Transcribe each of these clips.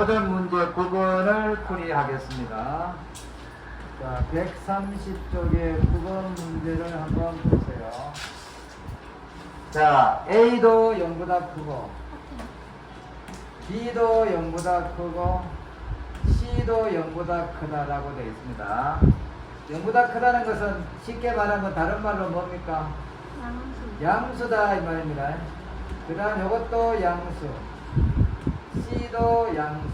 모든 문제 9번을 풀이하겠습니다. 자, 130쪽의 9번 문제를 한번 보세요. 자, A도 0보다 크고, B도 0보다 크고, C도 0보다 크다라고 되어 있습니다. 0보다 크다는 것은 쉽게 말하면 다른 말로 뭡니까? 양수다 이 말입니다. 그 다음 이것도 양수. C도 양수.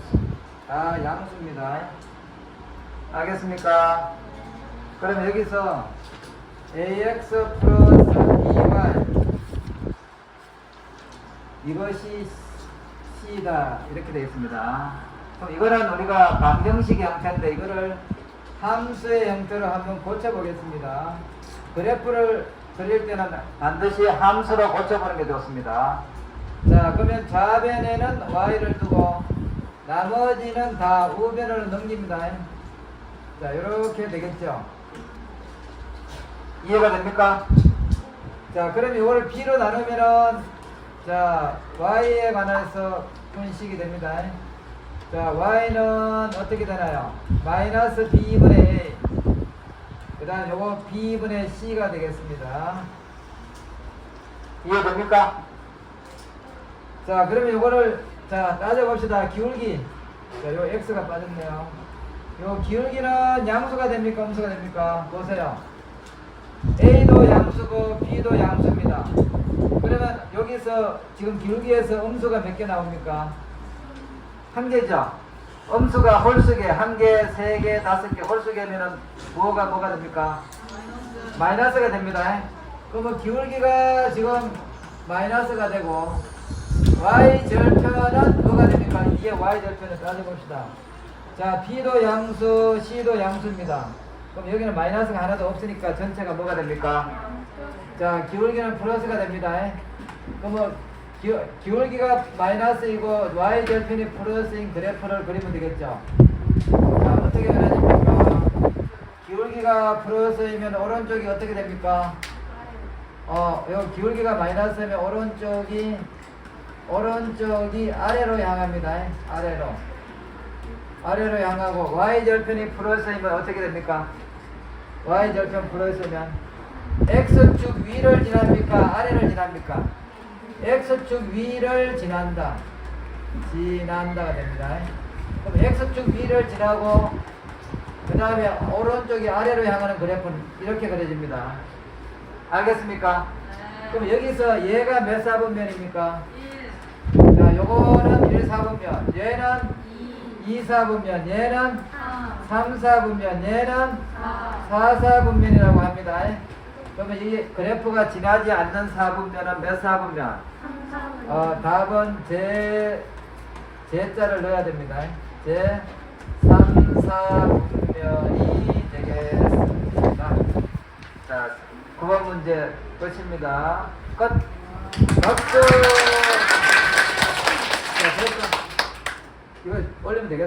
다 양수입니다. 알겠습니까? 그럼 여기서 AX 플러스 BY 이것이 C다 이렇게 되어 있습니다. 그럼 이거는 우리가 방정식 형태인데 이거를 함수의 형태로 한번 고쳐보겠습니다. 그래프를 그릴 때는 반드시 함수로 고쳐보는 게 좋습니다. 자, 그러면 좌변에는 y를 두고 나머지는 다 우변으로 넘깁니다. 자, 이렇게 되겠죠. 이해가 됩니까? 자, 그럼 이거를 b로 나누면은 자, y에 관해서 분식이 됩니다. 자, y는 어떻게 되나요? 마이너스 b분의 a. 그 다음 요거 b분의 c가 되겠습니다. 이해됩니까? 자, 그러면 요거를 자 따져봅시다. 기울기. 자, 요 x가 빠졌네요. 요 기울기는 양수가 됩니까? 음수가 됩니까? 보세요. a도 양수고 b도 양수입니다. 그러면 여기서 지금 기울기에서 음수가 몇 개 나옵니까? 한 개죠. 음수가 홀수개, 한 개, 세 개, 다섯 개, 홀수개면은 뭐가 뭐가 됩니까? 마이너스가 됩니다. 그러면 기울기가 지금 마이너스가 되고 y 절편은 뭐가 됩니까? 이게 y 절편을 따져봅시다. 자, b도 양수, c도 양수입니다. 그럼 여기는 마이너스가 하나도 없으니까 전체가 뭐가 됩니까? 자, 기울기는 플러스가 됩니다. 그러면 기, 기울기가 마이너스이고 y 절편이 플러스인 그래프를 그리면 되겠죠. 자, 어떻게 그려집니까? 기울기가 플러스이면 오른쪽이 어떻게 됩니까? 어, 요 기울기가 마이너스면 오른쪽이 오른쪽이 아래로 향합니다. 아래로. 아래로 향하고 y 절편이 플러스이면 어떻게 됩니까? y 절편 플러스면 x축 위를 지납니까? 아래를 지납니까? x축 위를 지난다. 지난다가 됩니다. 그럼 x축 위를 지나고 그 다음에 오른쪽이 아래로 향하는 그래프는 이렇게 그려집니다. 알겠습니까? 그럼 여기서 얘가 몇 사분면입니까? 자, 요거는 1, 4분면, 얘는 2, 4분면, 얘는 3, 4분면, 얘는 4, 4분면이라고 합니다. 그러면 이 그래프가 지나지 않는 4분면은 몇 4분면? 어, 답은 제, 제자를 넣어야 됩니다. 제 3, 4분면이 되겠습니다. 자, 9번 문제 끝입니다. 끝! 박수! 자, 됐어. 이거 올리면 되겠어.